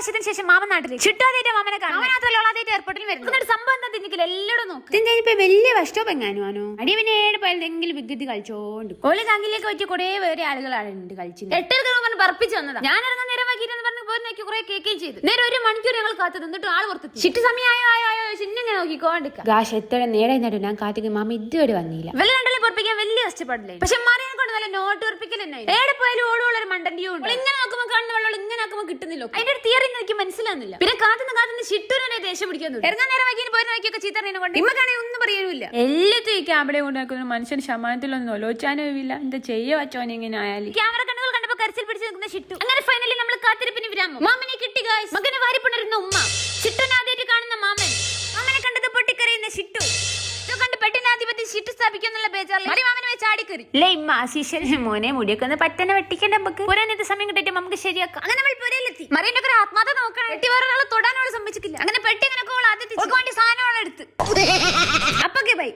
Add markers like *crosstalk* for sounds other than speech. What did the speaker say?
വർഷത്തിന് ശേഷം മാമൻ നാട്ടിൽ ചുറ്റാതായിട്ട് മാമനെ ആദ്യമായിട്ട് എയർപോർട്ടിൽ വരുന്നു. എന്നിട്ട് സംഭവം എന്താ തിന്നിക്കില്ല നോക്കി നോക്കും. തിന്നിപ്പോ ഇപ്പൊ വലിയ കഷ്ടം എങ്ങാനും ആനോ അടി പിന്നെ ഏഴ് എന്തെങ്കിലും വിദ്യുതി കളിച്ചോണ്ട് ഓൽ ചങ്കിലേക്ക് പറ്റിയ കുറെ വേറെ ആളുകളാണ് കളിച്ചിട്ട് എട്ടരക്ക് പറഞ്ഞ് പറപ്പിച്ചു വന്നതാ ഞാൻ ഇറങ്ങാൻ നേരം വൈകിട്ടെന്ന് പറഞ്ഞ് പോയി നോക്കി കുറെ കേൾക്കുകയും ചെയ്തു. നേരെ ഒരു മണിക്കൂർ ഞങ്ങൾ കാത്തു നിന്നിട്ട് ആൾ പുറത്തെത്തി ചിട്ട് സമയമായോ ആയോ ആയോ ചിന്നിങ്ങനെ നോക്കിക്കോണ്ടിരിക്കാം ഗാഷ് എത്ര നേരെ നേടും ഞാൻ കാത്തിക്ക് മാമ ഇതുവരെ വന്നില്ല. വെള്ളം രണ്ടല്ലേ പൊറപ്പിക്കാൻ വലിയ കഷ്ടപ്പാടില്ലേ പക്ഷെ മറിയാൻ കൊണ്ട് നല്ല നോട്ട് ഉറപ്പിക്കൽ തന്നെ ഏടെ പോയാലും ഓടുള്ള ഒരു കിട്ടുന്നില്ല അതിന്റെ ഒരു തിയറി എനിക്ക് മനസ്സിലാവുന്നില്ല. പിന്നെ കാത്തുനിന്ന് കാത്തുനിന്ന് ചിട്ടൂരെ ദേഷ്യം പിടിക്കുന്നു. ഇറങ്ങാൻ നേരം വൈകി പോയി നോക്കിയൊക്കെ ചീത്തറിനെ കൊണ്ട്. ഇമ്മക്കാണെങ്കിൽ ഒന്നും പറയാനുമില്ല എല്ലാത്തും ഈ ക്യാമറ കൊണ്ടാക്കുന്ന മനുഷ്യൻ ശമാനത്തിലൊന്നും ഒലോച്ചാനും ഇല്ല എന്താ ചെയ്യ വച്ചോനെ ഇങ്ങനെ ആയാലും? ക്യാമറ കണ്ണുകൾ കണ്ടപ്പോ കരച്ചിൽ പിടിച്ച് നിൽക്കുന്ന ഷിട്ടു അങ്ങനെ ഫൈനലി നമ്മൾ കാത്തിരിപ്പിന് വിരാമം. മാമിനെ കിട്ടി ഗായ്സ് ഏട്ടനാധിപത്യം ഷിട്ട് സ്ഥാപിക്കുന്നുള്ള ബേജാറിൽ മറിമാമന് വെച്ച് ആടിക്കറി. ഇമ്മ ആശീശനെ മോനെ മുടിയൊക്കെ ഒന്ന് പറ്റനെ വെട്ടിക്കണ്ട നമുക്ക്? പുരാനത്തെ സമയം കിട്ടിയിട്ട് നമുക്ക് ശരിയാക്കാം. അങ്ങനെ നമ്മൾ പുരയിലെത്തി മറിയന്റെ ഒരു ആത്മാത നോക്കണം വെട്ടി വേറെ ഒരാളെ തൊടാനോട് സമ്മതിച്ചിട്ടില്ല. അങ്ങനെ പെട്ടി അങ്ങനെ കോൾ ആദ്യത്തെ വേണ്ടി സാധനമാണ് എടുത്ത്. *laughs* അപ്പൊക്കെ ബൈ